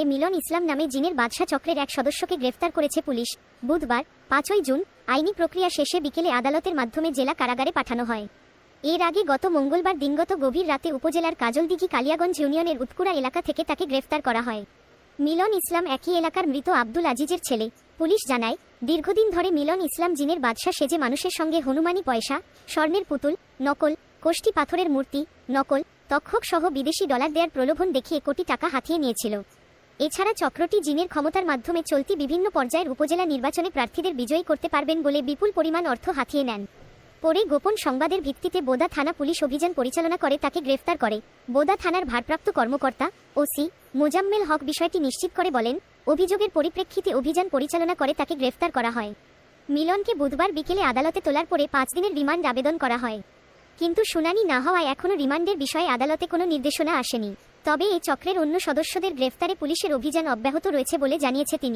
এ মিলন ইসলাম নামে জিনের বাদশাহ চক্রের এক সদস্যকে গ্রেফতার করেছে পুলিশ। বুধবার, পাঁচই জুন, আইনি প্রক্রিয়া শেষে বিকেলে আদালতের মাধ্যমে জেলা কারাগারে পাঠানো হয়। এর আগে গত মঙ্গলবার দিনগত গভীর রাতে উপজেলার কাজলদিঘি কালিয়াগঞ্জ ইউনিয়নের উৎকুড়া এলাকা থেকে তাকে গ্রেফতার করা হয়। মিলন ইসলাম একই এলাকার মৃত আব্দুল আজিজের ছেলে। পুলিশ জানায়, দীর্ঘদিন ধরে মিলন ইসলাম জিনের বাদশাহ সেজে মানুষের সঙ্গে হনুমানি পয়সা, স্বর্ণের পুতুল, নকল কোষ্টি পাথরের মূর্তি, নকল তক্ষক সহ বিদেশি ডলার দেওয়ার প্রলোভন দেখিয়ে কোটি টাকা হাতিয়ে নিয়েছিল। এছাড়া চক্রটি জিনের ক্ষমতার মাধ্যমে চলতি বিভিন্ন পর্যায়ের উপজেলা নির্বাচনে প্রার্থীদের বিজয়ী করতে পারবেন বলে বিপুল পরিমাণ অর্থ হাতিয়ে নেন। পরে গোপন সংবাদের ভিত্তিতে বোদা থানা পুলিশ অভিযান পরিচালনা করে, তাকে গ্রেফতার করে। বোদা থানার ভারপ্রাপ্ত কর্মকর্তা, ওসি মোজাম্মেল হক বিষয়টি নিশ্চিত করে বলেন, অভিযোগের পরিপ্রেক্ষিতে অভিযান পরিচালনা করে, তাকে গ্রেফতার করা হয়। মিলনকে বুধবার বিকেলে আদালতে তোলার পরে পাঁচ দিনের রিমান্ড আবেদন করা হয়। কিন্তু শুনানি না হওয়ায় এখনও রিমান্ডের বিষয়ে আদালতে কোনো নির্দেশনা আসেনি। তবে এই চক্রের অন্য সদস্যদের গ্রেফতারে পুলিশের অভিযান অব্যাহত রয়েছে বলে জানিয়েছে তিনি।